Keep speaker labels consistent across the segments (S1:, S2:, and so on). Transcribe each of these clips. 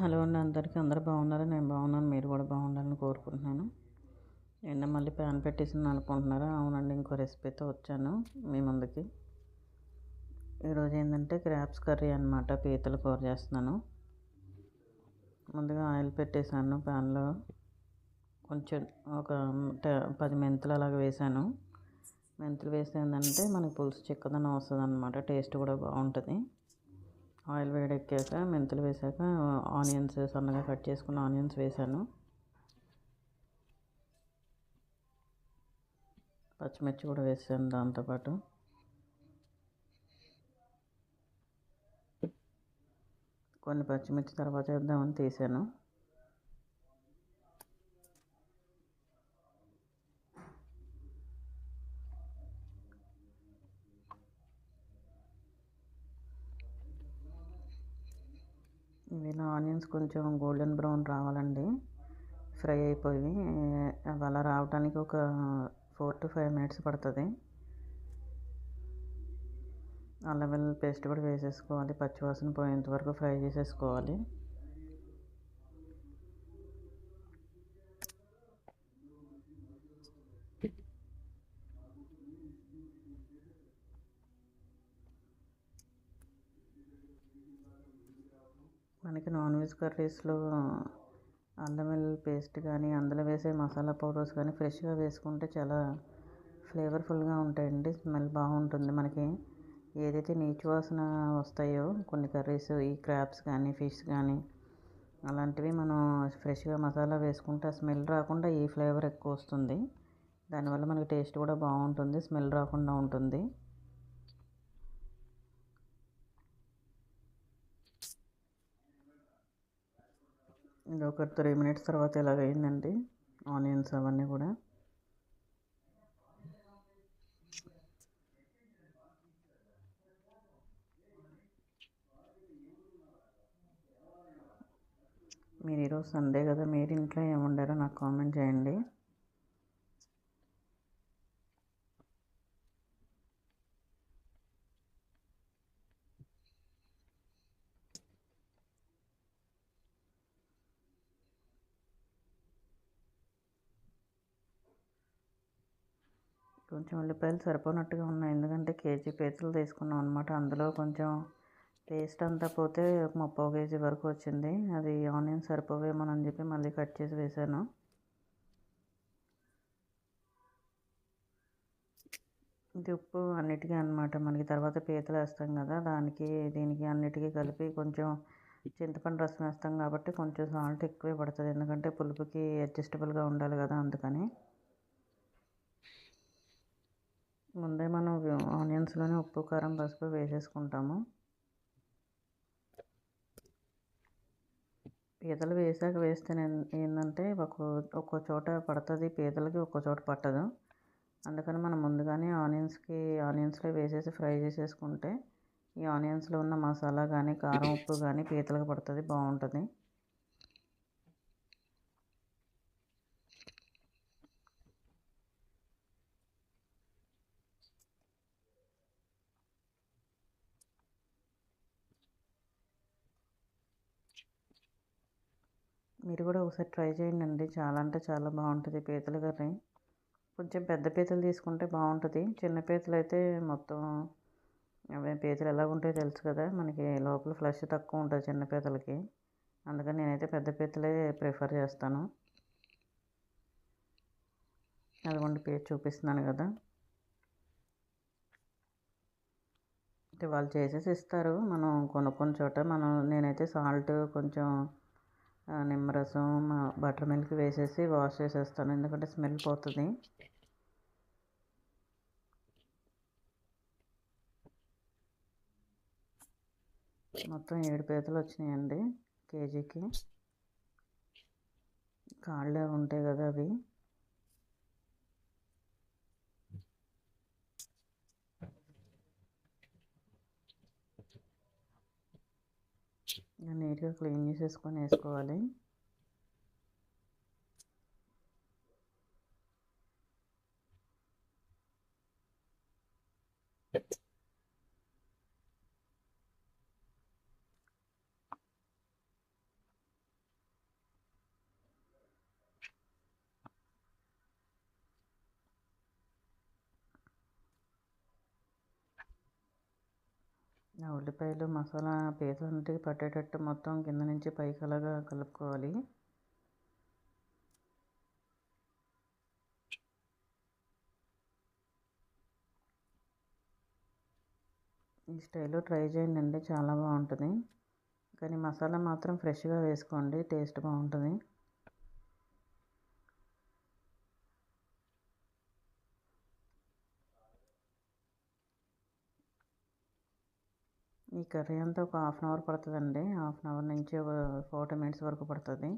S1: Hello అండి అందరికీ అందరూ బాగున్నారా? నేను బాగున్నాను మీరు కూడా బాగుండాలని కోరుకుంటున్నాను. నిన్న మళ్ళీ ప్యాన్ పెట్టేసింది అనుకుంటున్నారా? అవునండి ఇంకో రెసిపీతో వచ్చాను మీ ముందుకి. ఈరోజు ఏంటంటే క్రాప్స్ కర్రీ అనమాట పీతలు కూర చేస్తున్నాను. ముందుగా ఆయిల్ పెట్టేశాను ప్యాన్లో కొంచెం ఒక పది మెంతులు అలాగ వేసాను మెంతులు వేసేందంటే మనకి పులుసు చిక్కదనం వస్తుంది అనమాట టేస్ట్ కూడా బాగుంటుంది. ఆయిల్ వేడెక్కాక మెంతులు వేసాక ఆనియన్స్ సన్నగా కట్ చేసుకున్న ఆనియన్స్ వేసాను. పచ్చిమిర్చి కూడా వేసాను దాంతోపాటు కొన్ని పచ్చిమిర్చి తర్వాత వేద్దామని తీసాను. ఇవి ఆనియన్స్ కొంచెం గోల్డెన్ బ్రౌన్ రావాలండి. ఫ్రై అయిపోయి అవి అలా రావడానికి ఒక ఫోర్ టు ఫైవ్ మినిట్స్ పడుతుంది. అల్లం వెల్లుల్లి పేస్ట్ కూడా వేసేసుకోవాలి పచ్చివాసన పోయేంత వరకు ఫ్రై చేసేసుకోవాలి మనకి నాన్ వెజ్ కర్రీస్లో అల్లం వెల్లుల్లి పేస్ట్ కానీ అందులో వేసే మసాలా పౌడర్స్ కానీ ఫ్రెష్గా వేసుకుంటే చాలా ఫ్లేవర్ఫుల్గా ఉంటాయండి. స్మెల్ బాగుంటుంది మనకి. ఏదైతే నీచు వాసన వస్తాయో కొన్ని కర్రీస్ ఈ క్రాబ్స్ కానీ ఫిష్ కానీ అలాంటివి మనం ఫ్రెష్గా మసాలా వేసుకుంటే ఆ స్మెల్ రాకుండా ఈ ఫ్లేవర్ ఎక్కువ వస్తుంది. దానివల్ల మనకి టేస్ట్ కూడా బాగుంటుంది స్మెల్ రాకుండా ఉంటుంది. ఇది ఒక త్రీ మినిట్స్ తర్వాత ఇలాగైందండి అయిందండి ఆనియన్స్ అవన్నీ కూడా. మీరు ఈరోజు సండే కదా మీరు ఇంట్లో ఏమి నాకు కామెంట్ చేయండి. కొంచెం ఉల్లిపాయలు సరిపోనట్టుగా ఉన్నాయి. ఎందుకంటే కేజీ పీతలు తీసుకున్నాం అనమాట అందులో కొంచెం పేస్ట్ అంతా పోతే ఒక ముప్పై కేజీ వరకు వచ్చింది. అది ఆనియన్ సరిపోవేమోనని చెప్పి మళ్ళీ కట్ చేసి వేసాను. ఇది ఉప్పు అన్నిటికీ అనమాట మనకి తర్వాత పీతలు వేస్తాం కదా దానికి దీనికి అన్నిటికీ కలిపి కొంచెం చింతపండు రసం వేస్తాం కాబట్టి కొంచెం సాల్ట్ ఎక్కువే పడుతుంది. ఎందుకంటే పులుపుకి అడ్జస్టబుల్గా ఉండాలి కదా అందుకని. ముందే మనం ఆనియన్స్లోనే ఉప్పు కారం పసుపు వేసేసుకుంటాము. పీతలు వేసాక వేస్తే ఏంటంటే ఒక ఒక్కో చోట పడుతుంది పీతలకి ఒక్కో చోట పట్టదు. అందుకని మనం ముందుగానే ఆనియన్స్కి ఆనియన్స్లో వేసేసి ఫ్రై చేసేసుకుంటే ఈ ఆనియన్స్లో ఉన్న మసాలా కానీ కారం ఉప్పు కానీ పీతలకు పడుతుంది బాగుంటుంది. మీరు కూడా ఒకసారి ట్రై చేయండి అండి చాలా అంటే చాలా బాగుంటుంది పీతల కర్రీ. కొంచెం పెద్ద పీతలు తీసుకుంటే బాగుంటుంది. చిన్న పీతలు అయితే మొత్తం అవే పీతలు ఎలా ఉంటాయో తెలుసు కదా. మనకి లోపల ఫ్లష్ తక్కువ ఉంటుంది చిన్న పీతలకి. అందుకని నేనైతే పెద్ద పీతలే ప్రిఫర్ చేస్తాను. అదిగోండి పీత చూపిస్తున్నాను కదా. అంటే వాళ్ళు చేసేసి ఇస్తారు. మనం కొనుక్కున్న చోట మనం నేనైతే సాల్ట్ కొంచెం నిమ్మరసం బటర్ మిల్క్ వేసేసి వాష్ చేసేస్తాను. ఎందుకంటే స్మెల్ పోతుంది. మొత్తం ఏడు పీతలు వచ్చినాయండి కేజీకి. కాళ్ళే ఉంటాయి కదా అవి. నీట్గా క్లీన్ చేసేసుకొని వేసుకోవాలి. ఉల్లిపాయలు మసాలా పీతలంటికి పట్టేటట్టు మొత్తం కింద నుంచి పైకి అలాగా కలుపుకోవాలి. ఈ స్టైల్లో ట్రై చేయండి అండి చాలా బాగుంటుంది. కానీ మసాలా మాత్రం ఫ్రెష్గా వేసుకోండి టేస్ట్ బాగుంటుంది. ఈ కర్రీ అంతా ఒక హాఫ్ అన్ అవర్ పడుతుందండి. హాఫ్ అన్ అవర్ నుంచి ఒక ఫార్టీ మినిట్స్ వరకు పడుతుంది.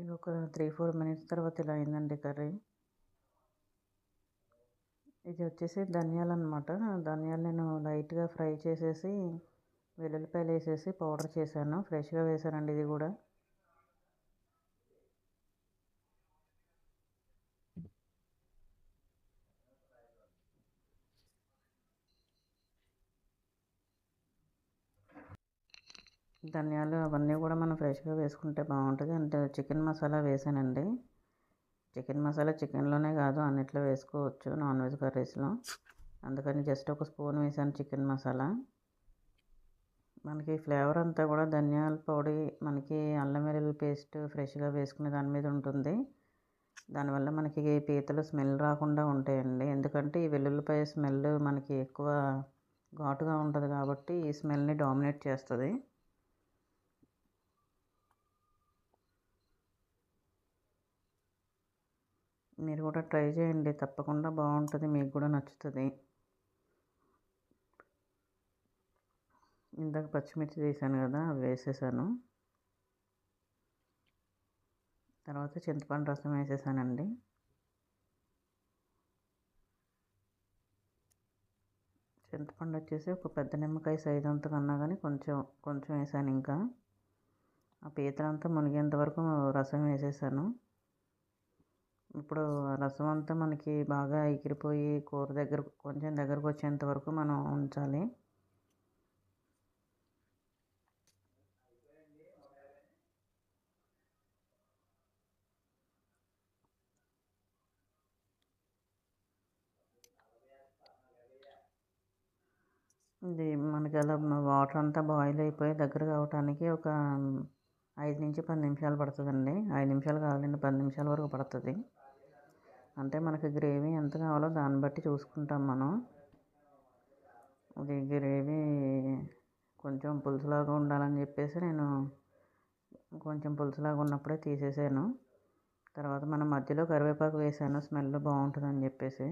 S1: ఇది ఒక త్రీ ఫోర్ మినిట్స్ తర్వాత ఇలా అయిందండి కర్రీ. ఇది వచ్చేసి ధనియాలు అనమాట ధనియాలు నేను లైట్గా ఫ్రై చేసేసి వెల్లుల్లిపాయలు వేసేసి పౌడర్ చేశాను. ఫ్రెష్గా వేసానండి ఇది కూడా. ధనియాలు అవన్నీ కూడా మనం ఫ్రెష్గా వేసుకుంటే బాగుంటుంది. అంటే చికెన్ మసాలా వేసానండి. చికెన్ మసాలా చికెన్లోనే కాదు అన్నిట్లో వేసుకోవచ్చు నాన్ వెజ్ కర్రీస్లో. అందుకని జస్ట్ ఒక స్పూన్ వేసాను చికెన్ మసాలా. మనకి ఫ్లేవర్ అంతా కూడా ధనియాల పొడి మనకి అల్లం వెల్లుల్లి పేస్ట్ ఫ్రెష్గా వేసుకునే దాని మీద ఉంటుంది. దానివల్ల మనకి పీతలు స్మెల్ రాకుండా ఉంటాయండి. ఎందుకంటే ఈ వెల్లుల్లిపాయ స్మెల్ మనకి ఎక్కువ ఘాటుగా ఉంటుంది కాబట్టి ఈ స్మెల్ని డామినేట్ చేస్తుంది. మీరు కూడా ట్రై చేయండి. తప్పకుండా బాగుంటుంది. మీకు కూడా నచ్చుతుంది. ఇందాక పచ్చిమిర్చి వేసాను కదా అవి వేసేసాను. తర్వాత చింతపండు రసం వేసేసానండి. చింతపండు వచ్చేసి ఒక పెద్ద నిమ్మకాయ సైజ్ అంత కన్నా కానీ కొంచెం కొంచెం వేసాను ఇంకా. ఆ పీతలంతా మునిగేంత వరకు రసం వేసేసాను. ఇప్పుడు రసం అంతా మనకి బాగా ఎగిరిపోయి కూర దగ్గర కొంచెం దగ్గరకు వచ్చేంత వరకు మనం ఉంచాలి. ఇది మనకి అలా వాటర్ అంతా బాయిల్ అయిపోయి దగ్గర కావటానికి ఒక ఐదు నుంచి పది నిమిషాలు పడుతుందండి. ఐదు నిమిషాలు కావాలండి పది నిమిషాల వరకు పడుతుంది. అంటే మనకి గ్రేవీ ఎంత కావాలో దాన్ని బట్టి చూసుకుంటాం మనం. ఇది గ్రేవీ కొంచెం పులుసులాగా ఉండాలని చెప్పేసి నేను కొంచెం పులుసులాగా ఉన్నప్పుడే తీసేసాను. తర్వాత మనం మధ్యలో కరివేపాకు వేసాను. స్మెల్ బాగుంటుందని చెప్పేసి.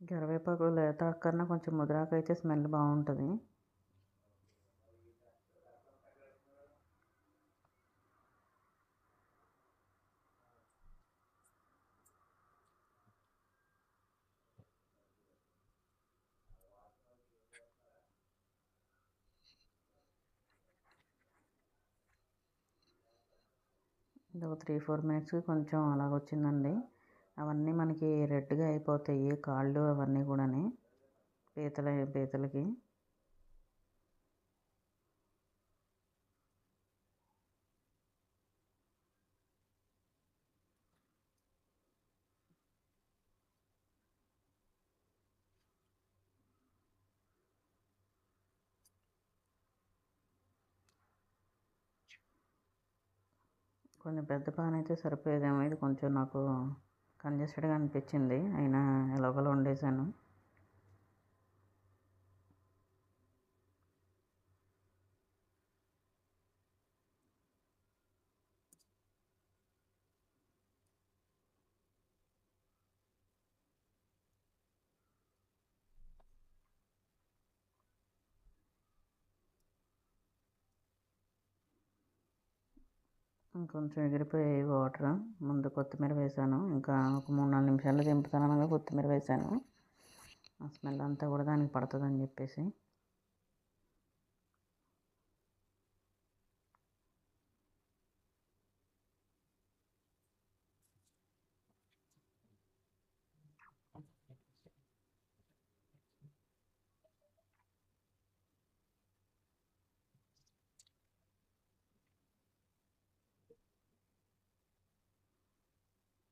S1: కరివేపాకు లేత కన్నా కొంచెం ముదిరాకు అయితే స్మెల్ బాగుంటుంది. ఇది ఒక త్రీ ఫోర్ మినిట్స్కి కొంచెం అలాగ వచ్చిందండి అవన్నీ మనకి రెడ్గా అయిపోతాయి కాళ్ళు అవన్నీ కూడాని పీతల పీతలకి. కొంచెం పెద్ద పాన్ అయితే సరిపోయేదేమో ఇది కొంచెం నాకు కంజెస్టెడ్గా అనిపించింది. అయినా ఎలాగోలా వండేసాను ఇంకొంచెం ఎగిరిపోయాయి వాటర్ ముందు కొత్తిమీర వేసాను. ఇంకా ఒక మూడు నాలుగు నిమిషాల్లో దింపుతాను అనగా కొత్తిమీర వేసాను. ఆ స్మెల్ అంతా కూడా దానికి పడుతుందని చెప్పేసి.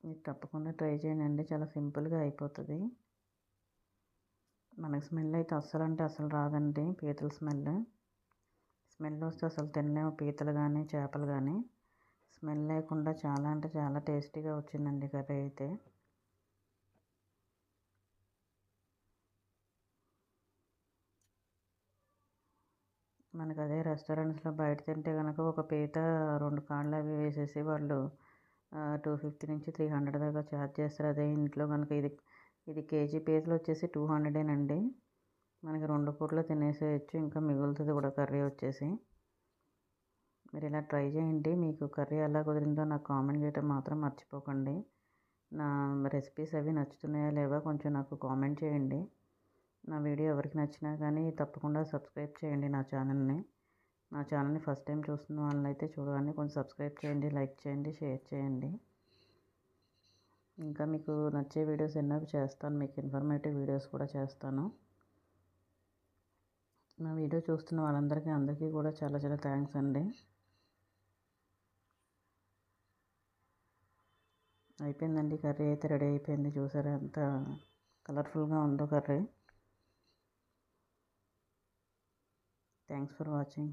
S1: మీరు తప్పకుండా ట్రై చేయండి. చాలా సింపుల్గా అయిపోతుంది. మనకి స్మెల్ అయితే అస్సలు అంటే అసలు రాదండి. పీతల స్మెల్. స్మెల్ వస్తే అసలు తినలేము. పీతలు కానీ చేపలు కానీ స్మెల్ లేకుండా చాలా అంటే చాలా టేస్టీగా వచ్చిందండి కర్రీ అయితే. మనకు అదే రెస్టారెంట్స్లో బయట తింటే కనుక ఒక పీత రెండు కాళ్ళు అవి వేసేసి వాళ్ళు టూ ఫిఫ్టీ నుంచి త్రీ హండ్రెడ్ దాకా ఛార్జ్ చేస్తారు. అదే ఇంట్లో కనుక ఇది ఇది కేజీ పీసులు వచ్చేసి టూ హండ్రెడేనండి మనకి రెండు పూటలు తినేసేయచ్చు ఇంకా మిగులుతుంది కూడా కర్రీ వచ్చేసి. మీరు ఇలా ట్రై చేయండి. మీకు కర్రీ ఎలా కుదిరిందో నాకు కామెంట్ చేయడం మాత్రం మర్చిపోకండి. నా రెసిపీస్ అవి నచ్చుతున్నాయా లేవా కొంచెం నాకు కామెంట్ చేయండి. నా వీడియో ఎవరికి నచ్చినా కానీ తప్పకుండా సబ్స్క్రైబ్ చేయండి నా ఛానల్ని నా ఛానల్ని ఫస్ట్ టైం చూస్తున్న వాళ్ళైతే చూడగానే కొంచెం సబ్స్క్రైబ్ చేయండి లైక్ చేయండి షేర్ చేయండి. ఇంకా మీకు నచ్చే వీడియోస్ ఎన్నో చేస్తాను మీకు ఇన్ఫర్మేటివ్ వీడియోస్ కూడా చేస్తాను. నా వీడియో చూస్తున్న వాళ్ళందరికీ అందరికీ కూడా చాలా చాలా థ్యాంక్స్ అండి. అయిపోయిందండి కర్రీ అయితే రెడీ అయిపోయింది చూసారా ఎంత కలర్ఫుల్గా ఉందో కర్రీ. Thanks for watching